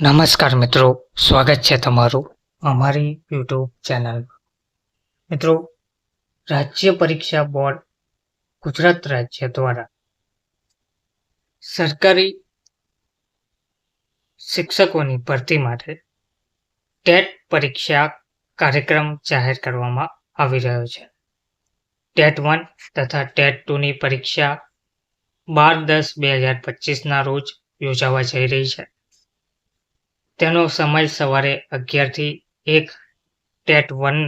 નમસ્કાર મિત્રો, સ્વાગત છે તમારું અમારી યુટ્યુબ ચેનલ. મિત્રો, રાજ્ય પરીક્ષા બોર્ડ ગુજરાત રાજ્ય દ્વારા સરકારી શિક્ષકોની ભરતી માટે ટેટ પરીક્ષા કાર્યક્રમ જાહેર કરવામાં આવી રહ્યો છે. ટેટ વન તથા ટેટ ટુની પરીક્ષા બાર દસ બે હજાર પચીસના રોજ યોજાવા જઈ રહી છે. તેનો સમય સવારે અગિયારથી એક, ટેટ વન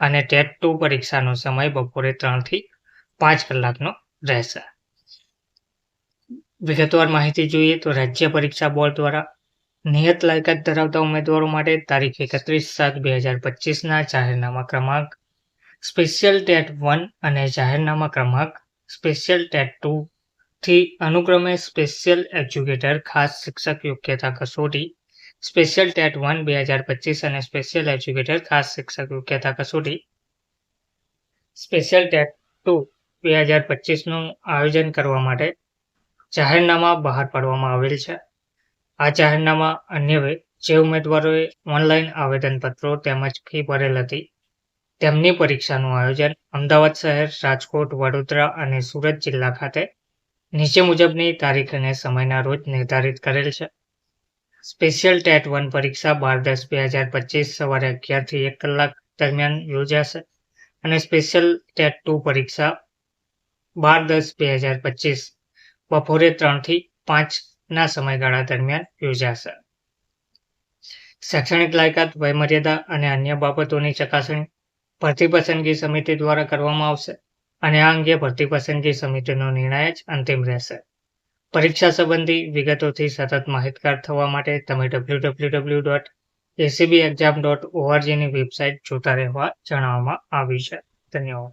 અને ટેટ ટુ પરીક્ષાનો સમય બપોરે ત્રણથી પાંચ કલાકનો રહેશે. વિગતવાર માહિતી જોઈએ તો રાજ્ય પરીક્ષા બોર્ડ દ્વારા નિયત લાયકાત ધરાવતા ઉમેદવારો માટે તારીખ એકત્રીસ સાત બે હજાર પચીસના જાહેરનામા ક્રમાંક, સ્પેશિયલ ટેટ વન અને જાહેરનામા ક્રમાંક, સ્પેશિયલ ટેટ ટુ થી અનુક્રમે સ્પેશિયલ એજ્યુકેટર, ખાસ શિક્ષક, યોગ્યતા કસોટી સ્પેશિયલ ટેટ વન બે હજાર પચીસ અને સ્પેશિયલ એજ્યુકેટર ખાસ શિક્ષક યોગ્યતા કસોટી સ્પેશિયલ ટેટ ટુ બે હજાર પચીસનું આયોજન કરવા માટે જાહેરનામા બહાર પાડવામાં આવેલ છે. આ જાહેરનામા અન્યવે જે ઉમેદવારોએ ઓનલાઈન આવેદનપત્રો તેમજ ફી ભરેલ હતી. તેમની પરીક્ષાનું આયોજન અમદાવાદ શહેર, રાજકોટ, વડોદરા અને સુરત જિલ્લા ખાતે નીચે મુજબની તારીખ અને સમયના રોજ નિર્ધારિત કરેલ છે. સ્પેશિયલ ટેટ વન પરીક્ષા બાર દસ બે હજાર પચીસ સવારે અગિયારથી એક કલાક દરમિયાન યોજાશે. અને સ્પેશિયલ ટેટ ટુ પરીક્ષા બાર દસ બે હજાર પચીસ બપોરે ત્રણથી પાંચના સમયગાળા દરમિયાન યોજાશે. શૈક્ષણિક લાયકાત, વયમર્યાદા અને અન્ય બાબતોની ચકાસણી ભરતી પસંદગી સમિતિ દ્વારા કરવામાં આવશે અને આ અંગે ભરતી પસંદગી સમિતિનો નિર્ણય જ અંતિમ રહેશે. પરીક્ષા સંબંધી વિગતોથી સતત માહિતગાર થવા માટે તમે W W W dot ACB exam dot ઓઆરજીની website જોતા રહેવા જણાવવામાં આવ્યું છે. ધન્યવાદ.